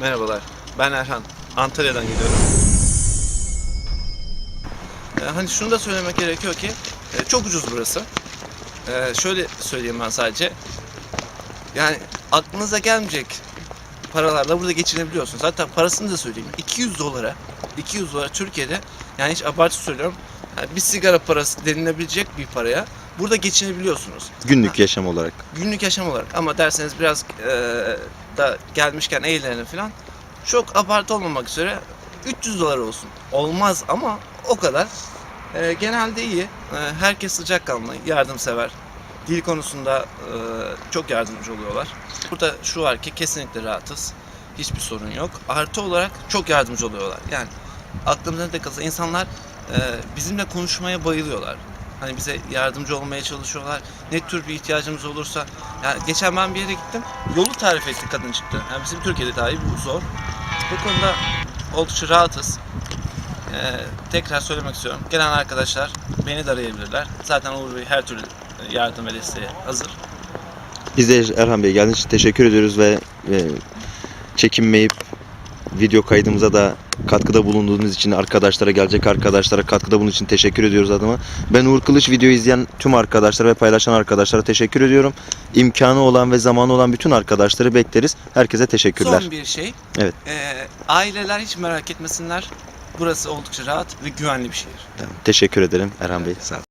Merhabalar, ben Erhan. Antalya'dan geliyorum. Ee, hani şunu da söylemek gerekiyor ki e, çok ucuz burası. Ee, şöyle söyleyeyim ben sadece. Yani aklınıza gelmeyecek paralarla burada geçinebiliyorsunuz. Zaten parasını da söyleyeyim. 200 dolara, 200 dolara Türkiye'de yani hiç abartı söylüyorum. yani bir sigara parası denilebilecek bir paraya burada geçinebiliyorsunuz Günlük yaşam olarak. günlük yaşam olarak ama derseniz biraz eee, da gelmişken eğlenelim falan çok abartı olmamak üzere 300 dolar olsun. Olmaz ama o kadar. Eee, genelde iyi. Eee, herkes sıcakkanlı, yardımsever. Dil konusunda eee, çok yardımcı oluyorlar. Burada şu var ki kesinlikle rahatız. Hiçbir sorun yok. Artı olarak çok yardımcı oluyorlar. Yani aklımda ne kalsa insanlar eee, bizimle konuşmaya bayılıyorlar. Hani bize yardımcı olmaya çalışıyorlar. Ne tür bir ihtiyacımız olursa. Yani geçen ben bir yere gittim. Yolu tarif etti kadın çıktı. Yani bizim Türkiye'de dahi bu zor. Bu konuda oldukça rahatız. Ee, tekrar söylemek istiyorum. Gelen arkadaşlar beni de arayabilirler. Zaten Uğur Bey her türlü yardım ve desteğe hazır. Biz de Erhan Bey geldiğiniz için teşekkür ediyoruz ve e, çekinmeyip video kaydımıza da katkıda bulunduğunuz için arkadaşlara, gelecek arkadaşlara katkıda bulunduğunuz için teşekkür ediyoruz adıma. Ben Uğur Kılıç videoyu izleyen tüm arkadaşlara ve paylaşan arkadaşlara teşekkür ediyorum. İmkanı olan ve zamanı olan bütün arkadaşları bekleriz. Herkese teşekkürler. Son bir şey. Evet. Ee, aileler hiç merak etmesinler. Burası oldukça rahat ve güvenli bir şehir. Tamam, Teşekkür ederim Erhan Bey. Sağ olun.